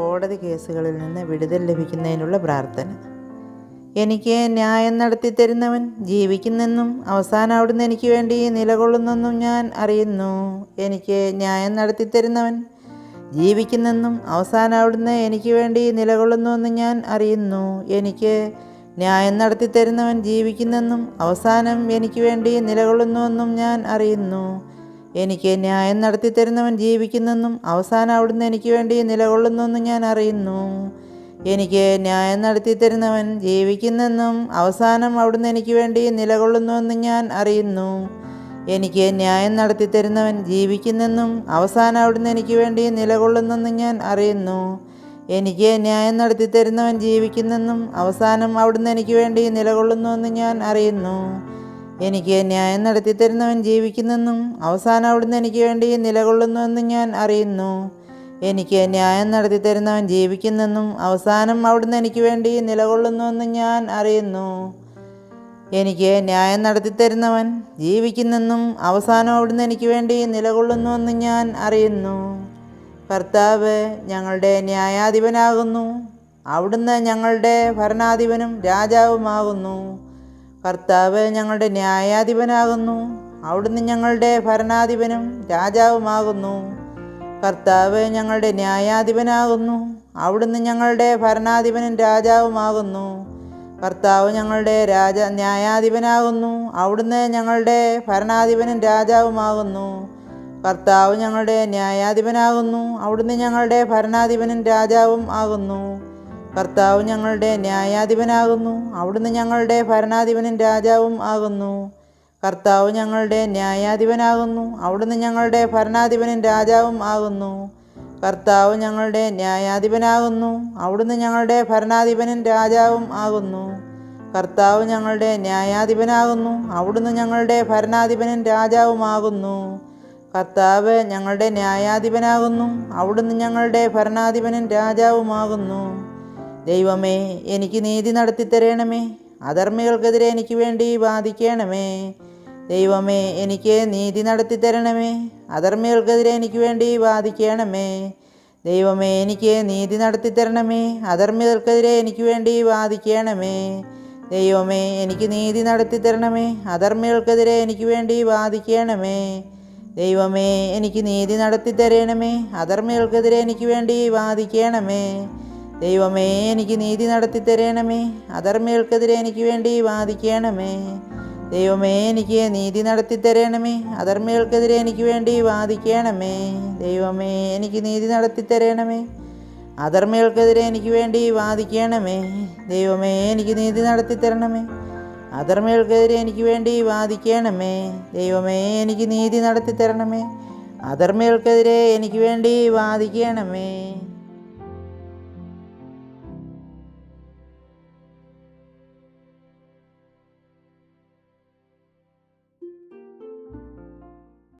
കോടതി കേസുകളിൽ നിന്ന് വിടുതൽ ലഭിക്കുന്നതിനുള്ള പ്രാർത്ഥന. എനിക്ക് ന്യായം നടത്തി തരുന്നവൻ ജീവിക്കുന്നെന്നും അവസാനം അവിടുന്ന് എനിക്ക് വേണ്ടി നിലകൊള്ളുന്നെന്നും ഞാൻ അറിയുന്നു. എനിക്ക് ന്യായം നടത്തി തരുന്നവൻ ജീവിക്കുന്നെന്നും അവസാനം അവിടുന്ന് എനിക്ക് വേണ്ടി നിലകൊള്ളുന്നുവെന്നും ഞാൻ അറിയുന്നു. എനിക്ക് ന്യായം നടത്തി തരുന്നവൻ ജീവിക്കുന്നെന്നും അവസാനം എനിക്ക് വേണ്ടി നിലകൊള്ളുന്നുവെന്നും ഞാൻ അറിയുന്നു. എനിക്ക് ന്യായം നടത്തി തരുന്നവൻ ജീവിക്കുന്നെന്നും അവസാനം അവിടുന്ന് എനിക്ക് വേണ്ടി നിലകൊള്ളുന്നെന്നും ഞാൻ അറിയുന്നു. എനിക്ക് ന്യായം നടത്തി തരുന്നവൻ ജീവിക്കുന്നെന്നും അവസാനം അവിടുന്ന് എനിക്ക് വേണ്ടി നിലകൊള്ളുന്നുവെന്നും ഞാൻ അറിയുന്നു. എനിക്ക് ന്യായം നടത്തി തരുന്നവൻ ജീവിക്കുന്നെന്നും അവസാനം അവിടുന്ന് എനിക്ക് വേണ്ടി നിലകൊള്ളുന്നെന്നും ഞാൻ അറിയുന്നു. എനിക്ക് ന്യായം നടത്തി തരുന്നവൻ ജീവിക്കുന്നെന്നും അവസാനം അവിടുന്ന് എനിക്ക് വേണ്ടി നിലകൊള്ളുന്നുവെന്നും ഞാൻ അറിയുന്നു. എനിക്ക് ന്യായം നടത്തി തരുന്നവൻ ജീവിക്കുന്നെന്നും അവസാനം അവിടുന്ന് എനിക്ക് വേണ്ടി നിലകൊള്ളുന്നുവെന്നും ഞാൻ അറിയുന്നു. എനിക്ക് ന്യായം നടത്തി തരുന്നവൻ ജീവിക്കുന്നെന്നും അവസാനം അവിടുന്ന് എനിക്ക് വേണ്ടി നിലകൊള്ളുന്നുവെന്നും ഞാൻ അറിയുന്നു. എനിക്ക് ന്യായം നടത്തി തരുന്നവൻ ജീവിക്കുന്നെന്നും അവസാനം അവിടുന്ന് എനിക്ക് വേണ്ടി നിലകൊള്ളുന്നുവെന്നും ഞാൻ അറിയുന്നു. കർത്താവ് ഞങ്ങളുടെ ന്യായാധിപനാകുന്നു. അവിടുന്ന് ഞങ്ങളുടെ ഭരണാധിപനും രാജാവുമാകുന്നു. കർത്താവ് ഞങ്ങളുടെ ന്യായാധിപനാകുന്നു. അവിടുന്ന് ഞങ്ങളുടെ ഭരണാധിപനും രാജാവുമാകുന്നു. കർത്താവ് ഞങ്ങളുടെ ന്യായാധിപനാകുന്നു. അവിടുന്ന് ഞങ്ങളുടെ ഭരണാധിപനും രാജാവുമാകുന്നു. കർത്താവ് ഞങ്ങളുടെ രാജ ന്യായാധിപനാകുന്നു. അവിടുന്ന് ഞങ്ങളുടെ ഭരണാധിപനും രാജാവുമാകുന്നു. കർത്താവ് ഞങ്ങളുടെ ന്യായാധിപനാകുന്നു. അവിടുന്ന് ഞങ്ങളുടെ ഭരണാധിപനും രാജാവും ആകുന്നു. കർത്താവ് ഞങ്ങളുടെ ന്യായാധിപനാകുന്നു. അവിടുന്ന് ഞങ്ങളുടെ ഭരണാധിപനും രാജാവും ആകുന്നു. കർത്താവ് ഞങ്ങളുടെ ന്യായാധിപനാകുന്നു. അവിടുന്ന് ഞങ്ങളുടെ ഭരണാധിപനും രാജാവും ആകുന്നു. കർത്താവ് ഞങ്ങളുടെ ന്യായാധിപനാകുന്നു. അവിടുന്ന് ഞങ്ങളുടെ ഭരണാധിപനും രാജാവും ആകുന്നു. കർത്താവ് ഞങ്ങളുടെ ന്യായാധിപനാകുന്നു. അവിടുന്ന് ഞങ്ങളുടെ ഭരണാധിപനും രാജാവുമാകുന്നു കർത്താവ് ഞങ്ങളുടെ ന്യായാധിപനാകുന്നു. അവിടുന്ന് ഞങ്ങളുടെ ഭരണാധിപനും രാജാവുമാകുന്നു ദൈവമേ എനിക്ക് നീതി നടത്തി തരണമേ. അധർമ്മികൾക്കെതിരെ എനിക്ക് വേണ്ടി വാദിക്കണമേ. ദൈവമേ എനിക്ക് നീതി നടത്തി തരണമേ. അധർമ്മികൾക്കെതിരെ എനിക്ക് വേണ്ടി വാദിക്കണമേ. ദൈവമേ എനിക്ക് നീതി നടത്തി തരണമേ. അധർമ്മികൾക്കെതിരെ എനിക്ക് വേണ്ടി വാദിക്കണമേ. ദൈവമേ എനിക്ക് നീതി നടത്തി തരണമേ. അധർമ്മികൾക്കെതിരെ എനിക്ക് വേണ്ടി വാദിക്കണമേ. ദൈവമേ എനിക്ക് നീതി നടത്തി തരണമേ. അധർമ്മികൾക്കെതിരെ എനിക്ക് വേണ്ടി വാദിക്കണമേ. ദൈവമേ എനിക്ക് നീതി നടത്തി തരണമേ. അധർമ്മികൾക്കെതിരെ എനിക്ക് വേണ്ടി വാദിക്കണമേ. ദൈവമേ എനിക്ക് നീതി നടത്തി തരണമേ. അധർമ്മികൾക്കെതിരെ എനിക്ക് വേണ്ടി വാദിക്കണമേ. ദൈവമേ എനിക്ക് നീതി നടത്തി തരണമേ. അധർമ്മികൾക്കെതിരെ എനിക്ക് വേണ്ടി വാദിക്കണമേ. ദൈവമേ എനിക്ക് നീതി നടത്തി തരണമേ. അധർമ്മികൾക്കെതിരെ എനിക്ക് വേണ്ടി വാദിക്കണമേ. ദൈവമേ എനിക്ക് നീതി നടത്തി തരണമേ. അധർമ്മികൾക്കെതിരെ എനിക്ക് വേണ്ടി വാദിക്കണമേ.